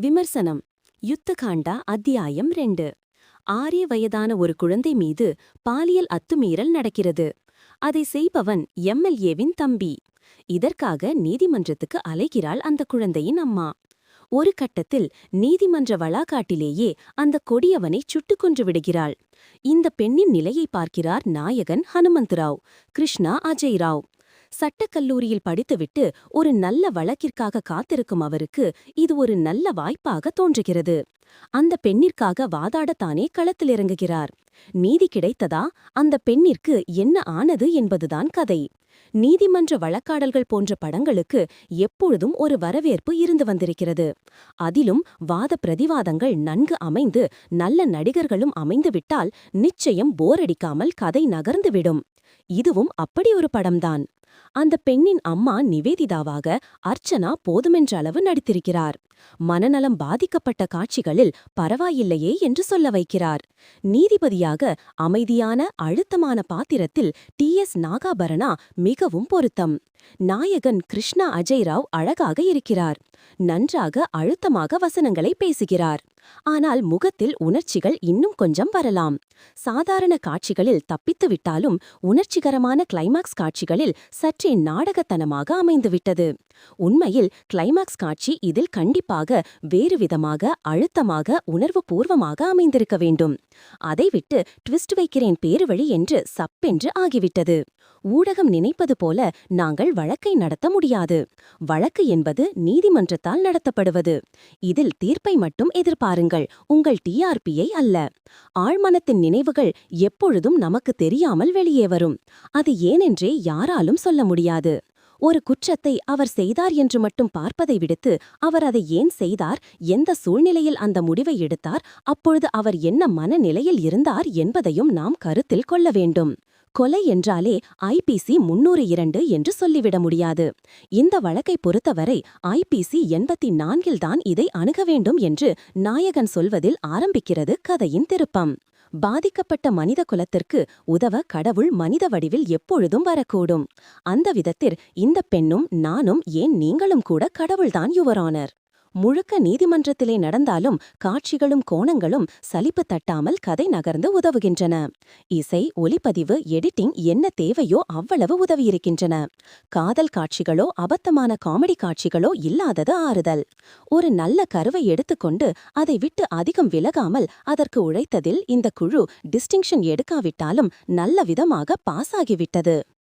விமர்சனம். யுத்தகாண்டா அத்தியாயம் ரெண்டு. ஆரிய வயதான ஒரு குழந்தை மீது பாலியல் அத்துமீறல் நடக்கிறது. அதை செய்பவன் எம்எல்ஏவின் தம்பி. இதற்காக நீதிமன்றத்துக்கு அலைகிறாள் அந்த குழந்தையின் அம்மா. ஒரு கட்டத்தில் நீதிமன்ற வளாகாட்டிலேயே அந்த கொடியவனை சுட்டுக் கொன்று விடுகிறாள். இந்த பெண்ணின் நிலையை பார்க்கிறார் நாயகன் ஹனுமந்தராவ் கிருஷ்ணா அஜய் ராவ் சட்டக்கல்லூரியில் படித்துவிட்டு ஒரு நல்ல வழக்கிற்காக காத்திருக்கும் அவருக்கு இது ஒரு நல்ல வாய்ப்பாக தோன்றுகிறது. அந்த பெண்ணிற்காக வாதாடத்தானே களத்தில் இறங்குகிறார். நீதி கிடைத்ததா? அந்த பெண்ணிற்கு என்ன ஆனது என்பதுதான் கதை. நீதிமன்ற வழக்காடல்கள் போன்ற படங்களுக்கு எப்பொழுதும் ஒரு வரவேற்பு இருந்து வந்திருக்கிறது. அதிலும் வாத பிரதிவாதங்கள் நன்கு அமைந்து நல்ல நடிகர்களும் அமைந்துவிட்டால் நிச்சயம் போரடிக்காமல் கதை நகர்ந்துவிடும். இதுவும் அப்படி ஒரு படம்தான். அந்த பெண்ணின் அம்மா நிவேதிதாவாக அர்ச்சனா போதுமென்ற அளவு நடித்திருக்கிறார். மனநலம் பாதிக்கப்பட்ட காட்சிகளில் பரவாயில்லையே என்று சொல்ல வைக்கிறார். நீதிபதியாக அமைதியான அழுத்தமான பாத்திரத்தில் டி. எஸ். நாகாபரணா மிகவும் பொருத்தம். நாயகன் கிருஷ்ணா அஜய் ராவ் அழகாக இருக்கிறார். நன்றாக அழுத்தமாக வசனங்களை பேசுகிறார். ஆனால் முகத்தில் உணர்ச்சிகள் இன்னும் கொஞ்சம் வரலாம். சாதாரண காட்சிகளில் தப்பித்து விட்டாலும் உணர்ச்சிகரமான கிளைமாக்ஸ் காட்சிகளில் சற்றே நாடகத்தனமாக அமைந்துவிட்டது. உண்மையில் கிளைமாக்ஸ் காட்சி இதில் கண்டிப்பாக வேறு விதமாக அழுத்தமாக உணர்வுபூர்வமாக அமைந்திருக்க வேண்டும். அதை விட்டு ட்விஸ்ட் வைக்கிறேன் பேருவழி என்று சப்பென்று ஆகிவிட்டது. ஊடகம் நினைப்பது போல நாங்கள் வழக்கை நடத்த முடியாது. வழக்கு என்பது நீதிமன்றத்தால் நடத்தப்படுவது. இதில் தீர்ப்பை மட்டும் எதிர்பாருங்கள். உங்கள் டிஆர்பியை அல்ல. ஆழ்மனத்தின் நினைவுகள் எப்பொழுதும் நமக்கு தெரியாமல் வெளியே வரும். அது ஏனென்றே யாராலும் சொல்ல முடியாது. ஒரு குற்றத்தை அவர் செய்தார் என்று மட்டும் பார்ப்பதை விடுத்து அவர் அதை ஏன் செய்தார்? எந்த சூழ்நிலையில் அந்த முடிவை எடுத்தார்? அப்பொழுது அவர் என்ன மனநிலையில் இருந்தார் என்பதையும் நாம் கருத்தில் கொள்ள வேண்டும். கொலை என்றாலே ஐபிசி முன்னூறு இரண்டு என்று சொல்லிவிட முடியாது. இந்த வழக்கை பொறுத்தவரை ஐபிசி எண்பத்தி நான்கில்தான் இதை அணுக வேண்டும் என்று நாயகன் சொல்வதில் ஆரம்பிக்கிறது கதையின் திருப்பம். பாதிக்கப்பட்ட மனித குலத்திற்கு உதவ கடவுள் மனித வடிவில் எப்பொழுதும் வரக்கூடும். அந்த விதத்தில் இந்த பெண்ணும் நானும் ஏன் நீங்களும் கூட கடவுள்தான் யுவரானர். முழுக்க நீதிமன்றத்திலே நடந்தாலும் காட்சிகளும் கோணங்களும் சலிப்பு தட்டாமல் கதை நகர்ந்து உதவுகின்றன. இசை ஒலிப்பதிவு எடிட்டிங் என்ன தேவையோ அவ்வளவு உதவியிருக்கின்றன. காதல் காட்சிகளோ அபத்தமான காமெடி காட்சிகளோ இல்லாதது ஆறுதல். ஒரு நல்ல கருவை எடுத்துக்கொண்டு அதை விட்டு அதிகம் விலகாமல் அதற்கு உழைத்ததில் இந்த குழு டிஸ்டிங்ஷன் எடுக்காவிட்டாலும் நல்ல விதமாக பாஸ் ஆகிவிட்டது